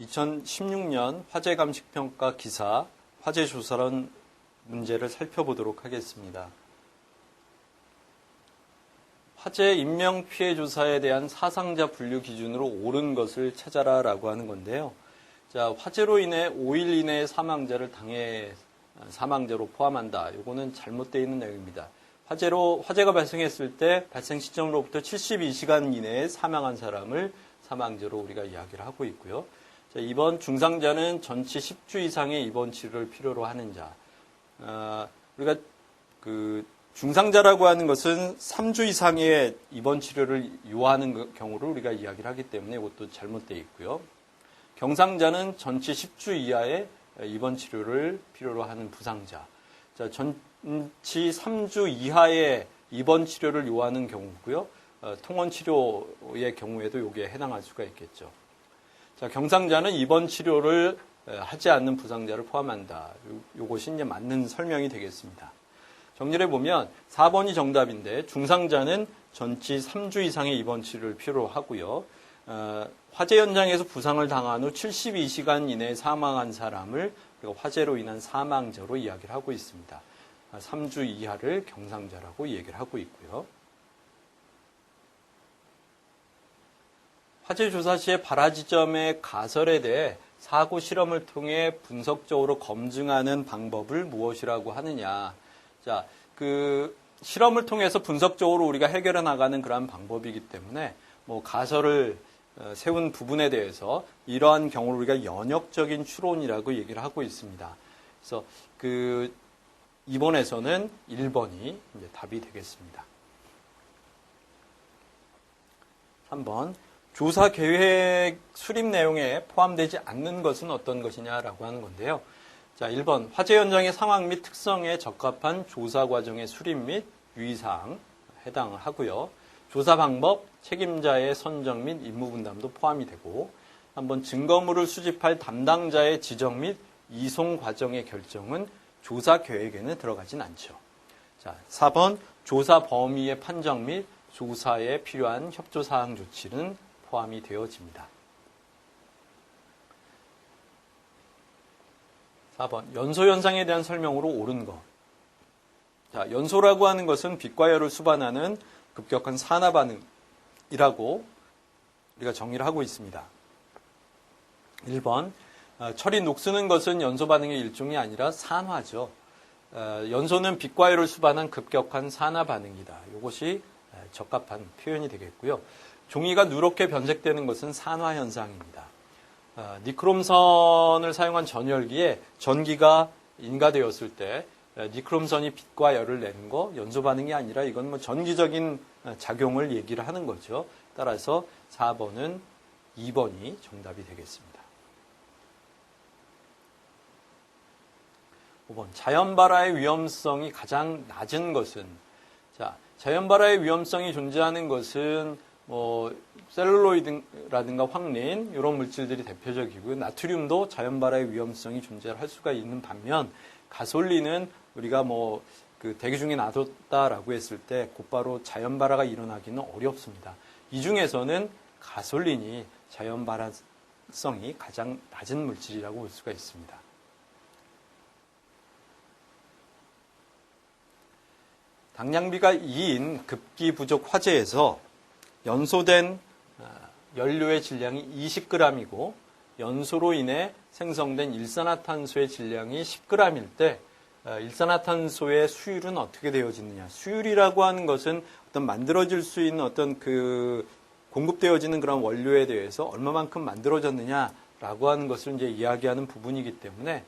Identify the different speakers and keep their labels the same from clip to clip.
Speaker 1: 2016년 화재 감식 평가 기사 화재 조사론 문제를 살펴보도록 하겠습니다. 화재 인명 피해 조사에 대한 사상자 분류 기준으로 옳은 것을 찾아라라고 하는 건데요. 자, 화재로 인해 5일 이내에 사망자를 당해 사망자로 포함한다. 요거는 잘못되어 있는 내용입니다. 화재로 화재가 발생했을 때 발생 시점으로부터 72시간 이내에 사망한 사람을 사망자로 우리가 이야기를 하고 있고요. 자, 이번 중상자는 전치 10주 이상의 입원 치료를 필요로 하는 자. 어, 우리가 그 중상자라고 하는 것은 3주 이상의 입원 치료를 요하는 그 경우를 우리가 이야기를 하기 때문에 이것도 잘못되어 있고요. 경상자는 전치 10주 이하의 입원 치료를 필요로 하는 부상자. 자, 전치 3주 이하의 입원 치료를 요하는 경우고요. 어, 통원 치료의 경우에도 이게 해당할 수가 있겠죠. 자, 경상자는 입원 치료를 하지 않는 부상자를 포함한다. 요, 것이 이제 맞는 설명이 되겠습니다. 정리를 보면 4번이 정답인데 중상자는 전치 3주 이상의 입원 치료를 필요로 하고요. 어, 화재 현장에서 부상을 당한 후 72시간 이내에 사망한 사람을 화재로 인한 사망자로 이야기를 하고 있습니다. 3주 아, 이하를 경상자라고 얘기를 하고 있고요. 화재 조사 시에 발화 지점의 가설에 대해 사고 실험을 통해 분석적으로 검증하는 방법을 무엇이라고 하느냐. 자, 그 실험을 통해서 분석적으로 우리가 해결해 나가는 그러한 방법이기 때문에 뭐 가설을 어, 세운 부분에 대해서 이러한 경우를 우리가 연역적인 추론이라고 얘기를 하고 있습니다. 그래서 그 이번에서는 1번이 답이 되겠습니다. 3번 조사 계획 수립 내용에 포함되지 않는 것은 어떤 것이냐라고 하는 건데요. 자, 1번 화재 현장의 상황 및 특성에 적합한 조사 과정의 수립 및 유의사항 해당을 하고요. 조사 방법, 책임자의 선정 및 임무 분담도 포함이 되고 한번 증거물을 수집할 담당자의 지정 및 이송 과정의 결정은 조사 계획에는 들어가진 않죠. 자, 4번 조사 범위의 판정 및 조사에 필요한 협조 사항 조치는 포함이 되어집니다. 4번 연소 현상에 대한 설명으로 옳은 것. 자, 연소라고 하는 것은 빛과 열을 수반하는 급격한 산화 반응이라고 우리가 정의를 하고 있습니다. 1번 어, 철이 녹쓰는 것은 연소 반응의 일종이 아니라 산화죠. 어, 연소는 빛과 열을 수반한 급격한 산화 반응이다. 이것이 적합한 표현이 되겠고요. 종이가 누렇게 변색되는 것은 산화 현상입니다. 어, 니크롬선을 사용한 전열기에 전기가 인가되었을 때 니크롬선이 빛과 열을 내는 거 연소 반응이 아니라 이건 뭐 전기적인 작용을 얘기를 하는 거죠. 따라서 4번은 2번이 정답이 되겠습니다. 5번 자연 발화의 위험성이 가장 낮은 것은 자 자연 발화의 위험성이 존재하는 것은 뭐 셀룰로이드라든가 황린 이런 물질들이 대표적이고요. 나트륨도 자연 발화의 위험성이 존재할 수가 있는 반면 가솔린은 우리가 뭐 그 대기 중에 놔뒀다라고 했을 때 곧바로 자연 발화가 일어나기는 어렵습니다. 이 중에서는 가솔린이 자연 발화성이 가장 낮은 물질이라고 볼 수가 있습니다. 당량비가 2인 급기 부족 화재에서 연소된 아, 연료의 질량이 20g이고 연소로 인해 생성된 일산화탄소의 질량이 10g일 때 아, 일산화탄소의 수율은 어떻게 되어지느냐. 수율이라고 하는 것은 어떤 만들어질 수 있는 어떤 그 공급되어지는 그런 원료에 대해서 얼마만큼 만들어졌느냐라고 하는 것을 이제 이야기하는 부분이기 때문에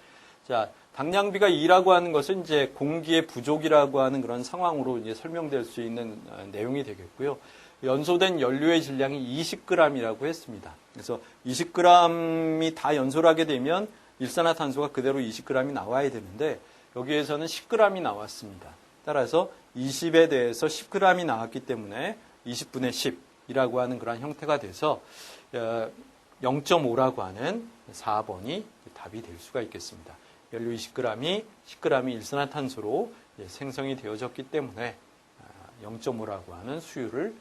Speaker 1: 자, 당량비가 2라고 하는 것은 이제 공기의 부족이라고 하는 그런 상황으로 이제 설명될 수 있는 어, 내용이 되겠고요. 연소된 연료의 질량이 20g이라고 했습니다. 그래서 20g이 다 연소를 하게 되면 일산화탄소가 그대로 20g이 나와야 되는데 여기에서는 10g이 나왔습니다. 따라서 20에 대해서 10g이 나왔기 때문에 20분의 10이라고 하는 그런 형태가 돼서 0.5라고 어, 하는 4번이 답이 될 수가 있겠습니다. 연료 20g이 10g이 일산화탄소로 생성이 되어졌기 때문에 0.5라고 아, 하는 수율을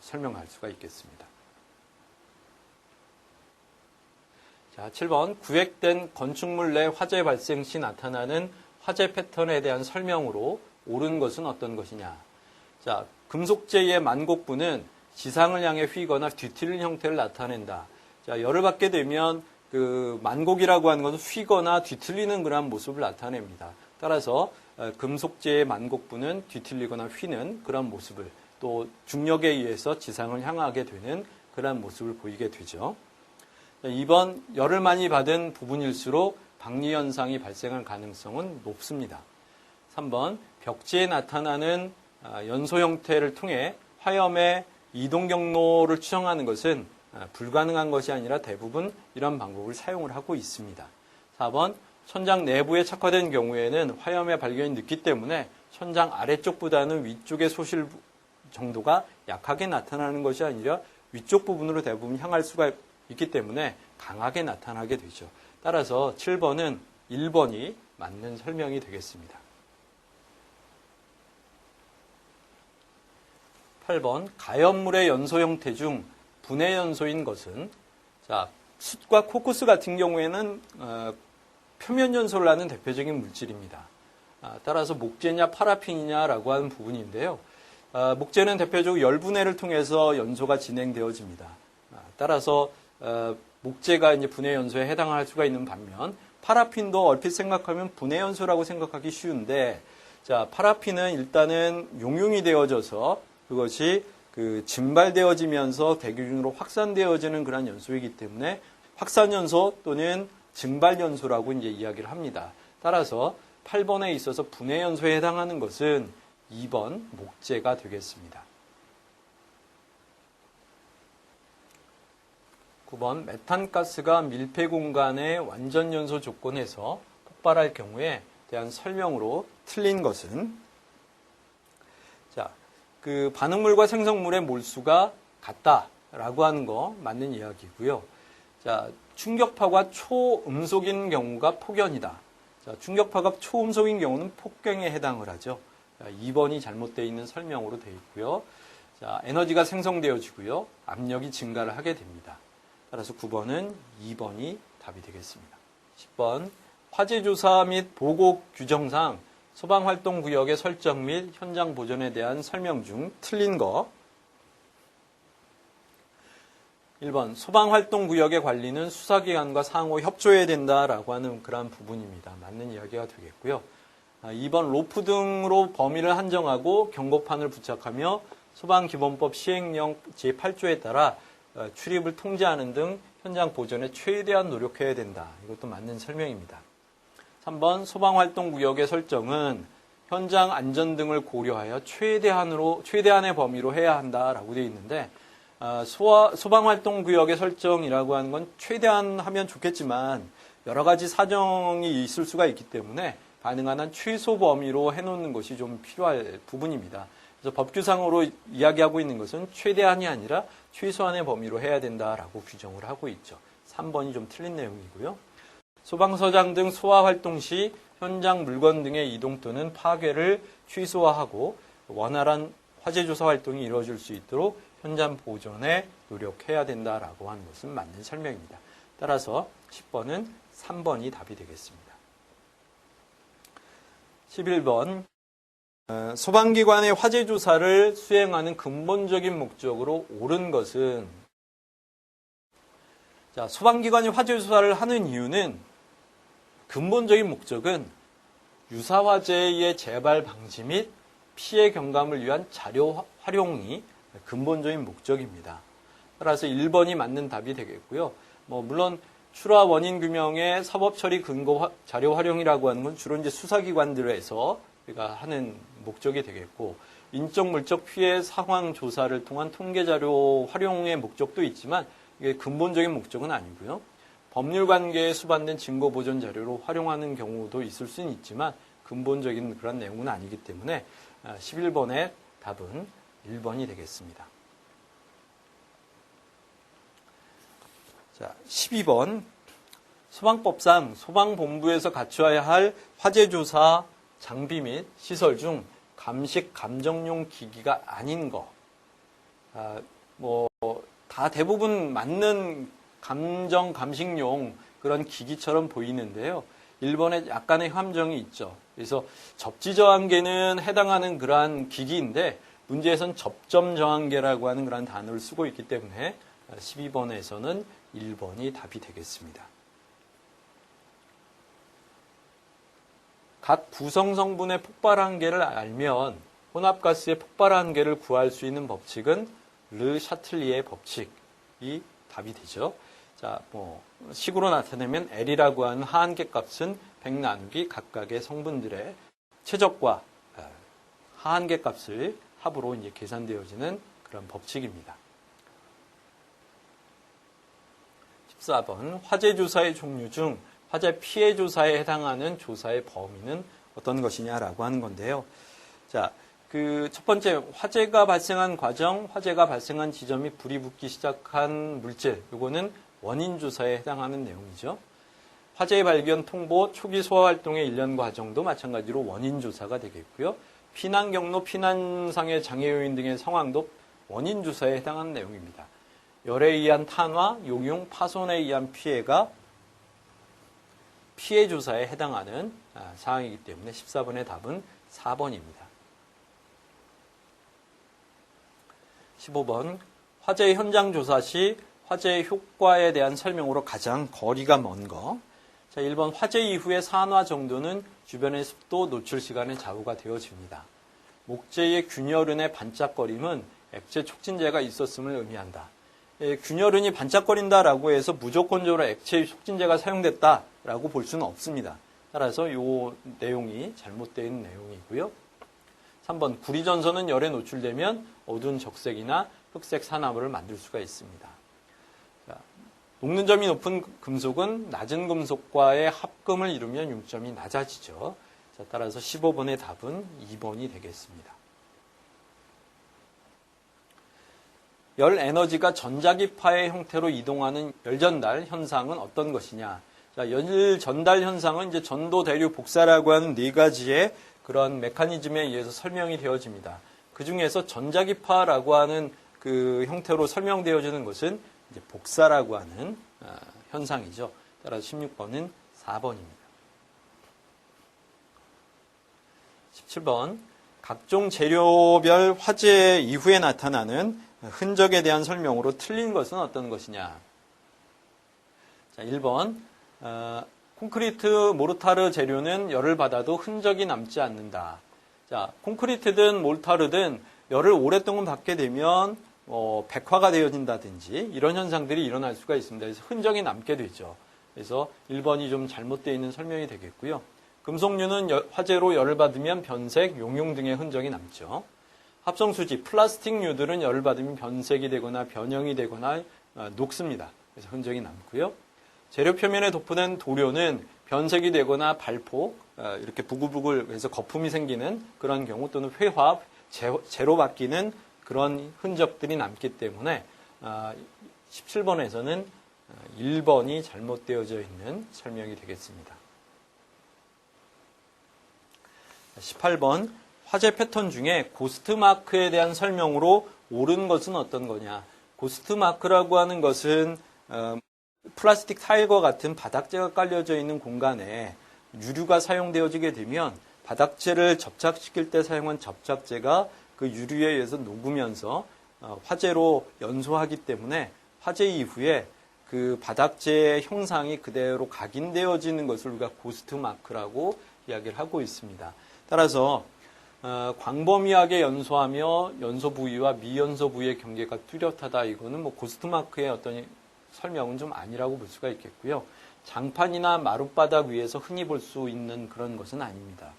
Speaker 1: 설명할 수가 있겠습니다. 자, 7번 구획된 건축물 내 화재 발생 시 나타나는 화재 패턴에 대한 설명으로 옳은 것은 어떤 것이냐. 자, 금속재의 만곡부는 지상을 향해 휘거나 뒤틀린 형태를 나타낸다. 자, 열을 받게 되면 그 만곡이라고 하는 것은 휘거나 뒤틀리는 그런 모습을 나타냅니다. 따라서 어, 금속재의 만곡부는 뒤틀리거나 휘는 그런 모습을 또 중력에 의해서 지상을 향하게 되는 그런 모습을 보이게 되죠. 2번 열을 많이 받은 부분일수록 박리 현상이 발생할 가능성은 높습니다. 3번 벽지에 나타나는 아, 연소 형태를 통해 화염의 이동 경로를 추정하는 것은 아, 불가능한 것이 아니라 대부분 이런 방법을 사용을 하고 있습니다. 4번 천장 내부에 착화된 경우에는 화염의 발견이 늦기 때문에 천장 아래쪽보다는 위쪽의 소실 정도가 약하게 나타나는 것이 아니라 위쪽 부분으로 대부분 향할 수가 있기 때문에 강하게 나타나게 되죠. 따라서 7번은 1번이 맞는 설명이 되겠습니다. 8번 가연물의 연소 형태 중 분해 연소인 것은 자 숯과 코쿠스 같은 경우에는 어, 표면 연소를 하는 대표적인 물질입니다. 아, 따라서 목재냐 파라핀이냐라고 하는 부분인데요. 아, 목재는 대표적으로 열분해를 통해서 연소가 진행되어집니다. 아, 따라서 어, 목재가 이제 분해 연소에 해당할 수가 있는 반면 파라핀도 얼핏 생각하면 분해 연소라고 생각하기 쉬운데 자 파라핀은 일단은 용융이 되어져서 그것이 그 증발되어지면서 대기중으로 확산되어지는 그런 연소이기 때문에 확산연소 또는 증발연소라고 이제 이야기를 합니다. 따라서 8번에 있어서 분해연소에 해당하는 것은 2번 목재가 되겠습니다. 9번 메탄가스가 밀폐 공간의 완전 연소 조건에서 폭발할 경우에 대한 설명으로 틀린 것은 자, 그 반응물과 생성물의 몰수가 같다라고 하는 거 맞는 이야기고요. 자, 충격파가 초음속인 경우가 폭연이다. 자, 충격파가 초음속인 경우는 폭경에 해당을 하죠. 자, 2번이 잘못되어 있는 설명으로 되어 있고요. 자, 에너지가 생성되어지고요. 압력이 증가를 하게 됩니다. 따라서 9번은 2번이 답이 되겠습니다. 10번 화재 조사 및 보고 규정상 소방 활동 구역의 설정 및 현장 보존에 대한 설명 중 틀린 거 1번 소방 활동 구역의 관리는 수사기관과 상호 협조해야 된다라고 하는 그러한 부분입니다. 맞는 이야기가 되겠고요. 2번 아, 로프 등으로 범위를 한정하고 경고판을 부착하며 소방기본법 시행령 제8조에 따라 어, 출입을 통제하는 등 현장 보존에 최대한 노력해야 된다. 이것도 맞는 설명입니다. 3번 소방활동 구역의 설정은 현장 안전 등을 고려하여 최대한으로 최대한의 범위로 해야 한다라고 되어 있는데 아, 소방활동 구역의 설정이라고 하는 건 최대한 하면 좋겠지만 여러 가지 사정이 있을 수가 있기 때문에 가능한 한 최소 범위로 해놓는 것이 좀 필요할 부분입니다. 그래서 법규상으로 이야기하고 있는 것은 최대한이 아니라 최소한의 범위로 해야 된다라고 규정을 하고 있죠. 3번이 좀 틀린 내용이고요. 소방서장 등 소화 활동 시 현장 물건 등의 이동 또는 파괴를 최소화하고 원활한 화재 조사 활동이 이루어질 수 있도록 현장 보존에 노력해야 된다라고 하는 것은 맞는 설명입니다. 따라서 10번은 3번이 답이 되겠습니다. 11번 어, 소방기관의 화재 조사를 수행하는 근본적인 목적으로 옳은 것은 자, 소방기관이 화재 조사를 하는 이유는 근본적인 목적은 유사 화재의 재발 방지 및 피해 경감을 위한 자료 활용이 근본적인 목적입니다. 따라서 1번이 맞는 답이 되겠고요. 뭐 물론 출하 원인 규명의 사법 처리 근거 자료 활용이라고 하는 건 주로 이제 수사기관들에서 우리가 하는 목적이 되겠고 인적 물적 피해 상황 조사를 통한 통계 자료 활용의 목적도 있지만 이게 근본적인 목적은 아니고요. 법률 관계에 수반된 증거 보존 자료로 활용하는 경우도 있을 수는 있지만 근본적인 그런 내용은 아니기 때문에 11번의 답은 1번이 되겠습니다. 자, 12번. 소방법상 소방본부에서 갖춰야 할 화재조사 장비 및 시설 중 감식 감정용 기기가 아닌 거. 아, 뭐, 다 대부분 맞는 감정 감식용 그런 기기처럼 보이는데요. 1번에 약간의 함정이 있죠. 그래서 접지 저항계는 해당하는 그러한 기기인데 문제에선 접점 저항계라고 하는 그러한 단어를 쓰고 있기 때문에 12번에서는 1번이 답이 되겠습니다. 각 구성 성분의 폭발 한계를 알면 혼합가스의 폭발 한계를 구할 수 있는 법칙은 르 샤틀리의 법칙이 답이 되죠. 자, 뭐 식으로 나타내면 L이라고 하는 하한계 값은 100 나누기 각각의 성분들의 최적과 어, 하한계 값을 합으로 이제 계산되어지는 그런 법칙입니다. 14번 화재 조사의 종류 중 화재 피해 조사에 해당하는 조사의 범위는 어떤 것이냐라고 하는 건데요. 자, 그 첫 번째 화재가 발생한 과정, 화재가 발생한 지점이 불이 붙기 시작한 물질, 요거는 원인 조사에 해당하는 내용이죠. 화재 발견, 통보, 초기 소화 활동의 일련 과정도 마찬가지로 원인 조사가 되겠고요. 피난 경로, 피난상의 장애 요인 등의 상황도 원인 조사에 해당하는 내용입니다. 열에 의한 탄화, 용융, 파손에 의한 피해가 피해 조사에 해당하는 아, 사항이기 때문에 14번의 답은 4번입니다. 15번 화재 현장 조사 시 화재 효과에 대한 설명으로 가장 거리가 먼 거. 자, 1번 화재 이후의 산화 정도는 주변의 습도 노출 시간의 좌우가 되어집니다. 목재의 균열은의 반짝거림은 액체 촉진제가 있었음을 의미한다. 예, 균열은이 반짝거린다라고 해서 무조건적으로 액체 촉진제가 사용됐다라고 볼 수는 없습니다. 따라서 이 내용이 있는 내용이고요. 3번 구리전선은 열에 노출되면 어두운 적색이나 흑색 산화물을 만들 수가 있습니다. 자, 녹는 점이 높은 금속은 낮은 금속과의 합금을 이루면 융점이 낮아지죠. 자, 따라서 15번의 답은 2번이 되겠습니다. 열 에너지가 전자기파의 형태로 이동하는 열 전달 현상은 어떤 것이냐? 자, 열 전달 현상은 이제 전도 대류 복사라고 하는 네 가지의 그런 메커니즘에 의해서 설명이 되어집니다. 그 중에서 전자기파라고 하는 그 형태로 설명되어지는 것은 이제 복사라고 하는 아, 현상이죠. 따라서 16번은 4번입니다. 17번 각종 재료별 화재 이후에 나타나는 흔적에 대한 설명으로 틀린 것은 어떤 것이냐? 자, 1번 어, 콘크리트 모르타르 재료는 열을 받아도 흔적이 남지 않는다. 자, 콘크리트든 몰타르든 열을 오랫동안 받게 되면 어, 백화가 되어진다든지 이런 현상들이 일어날 수가 있습니다. 그래서 흔적이 남게 되죠. 그래서 1번이 좀 잘못되어 있는 설명이 되겠고요. 금속류는 여, 화재로 열을 받으면 변색, 용융 등의 흔적이 남죠. 합성수지, 플라스틱류들은 열을 받으면 변색이 되거나 변형이 되거나 어, 녹습니다. 그래서 흔적이 남고요. 재료 표면에 덮어낸 도료는 변색이 되거나 발폭, 어, 이렇게 부글부글 해서 거품이 생기는 그런 경우 또는 회화, 재로 바뀌는 그런 흔적들이 남기 때문에 17번에서는 어, 1번이 잘못되어져 있는 설명이 되겠습니다. 18번 화재 패턴 중에 고스트 마크에 대한 설명으로 옳은 것은 어떤 거냐? 고스트 마크라고 하는 것은 어, 플라스틱 타일과 같은 바닥재가 깔려져 있는 공간에 유류가 사용되어지게 되면 바닥재를 접착시킬 때 사용한 접착제가 그 유류에 의해서 녹으면서 어, 화재로 연소하기 때문에 화재 이후에 그 바닥재의 형상이 그대로 각인되어지는 것을 우리가 고스트 마크라고 이야기를 하고 있습니다. 따라서 어, 광범위하게 연소하며 연소 부위와 미연소 부위의 경계가 뚜렷하다. 이거는 뭐 고스트마크의 어떤 설명은 좀 아니라고 볼 수가 있겠고요. 장판이나 마룻바닥 위에서 흔히 볼 수 있는 그런 것은 아닙니다.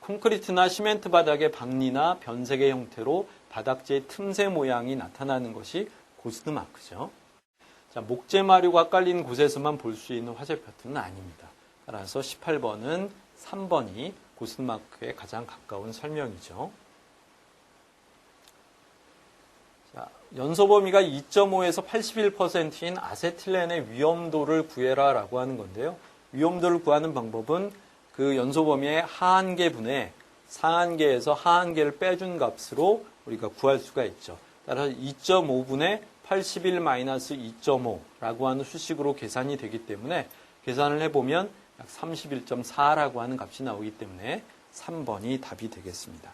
Speaker 1: 콘크리트나 시멘트 바닥의 박리나 변색의 형태로 바닥재의 틈새 모양이 나타나는 것이 고스트 마크죠. 자, 목재마류가 깔린 곳에서만 볼 수 있는 화재 패턴은 아닙니다. 따라서 18번은 3번이 고스마크에 가장 가까운 설명이죠. 자, 연소 범위가 2.5에서 81%인 아세틸렌의 위험도를 구해라라고 하는 건데요. 위험도를 구하는 방법은 그 연소 범위의 하한계분의 상한계에서 하한계를 빼준 값으로 우리가 구할 수가 있죠. 따라서 2.5분의 81-2.5라고 하는 수식으로 계산이 되기 때문에 계산을 해보면 약 31.4라고 하는 값이 나오기 때문에 3번이 답이 되겠습니다.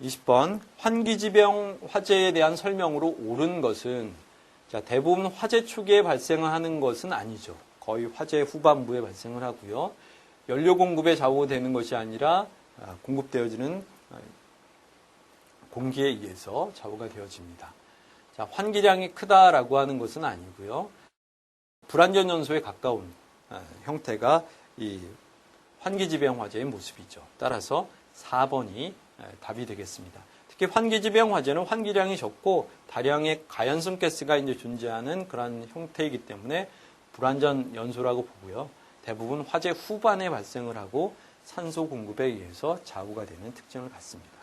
Speaker 1: 20번 환기지병 화재에 대한 설명으로 옳은 것은 자, 대부분 화재 초기에 발생하는 것은 아니죠. 거의 화재 후반부에 발생을 하고요. 연료 공급에 좌우되는 것이 아니라 아, 공급되어지는 아, 공기에 의해서 좌우가 되어집니다. 자, 환기량이 크다라고 하는 것은 아니고요. 불안전 연소에 가까운 아, 형태가 이 환기지병 화재의 모습이죠. 따라서 4번이 답이 되겠습니다. 특히 환기지병 화재는 환기량이 적고 다량의 가연성 가스가 이제 존재하는 그런 형태이기 때문에 불안전 연소라고 보고요. 대부분 화재 후반에 발생을 하고 산소 공급에 의해서 좌우가 되는 특징을 갖습니다.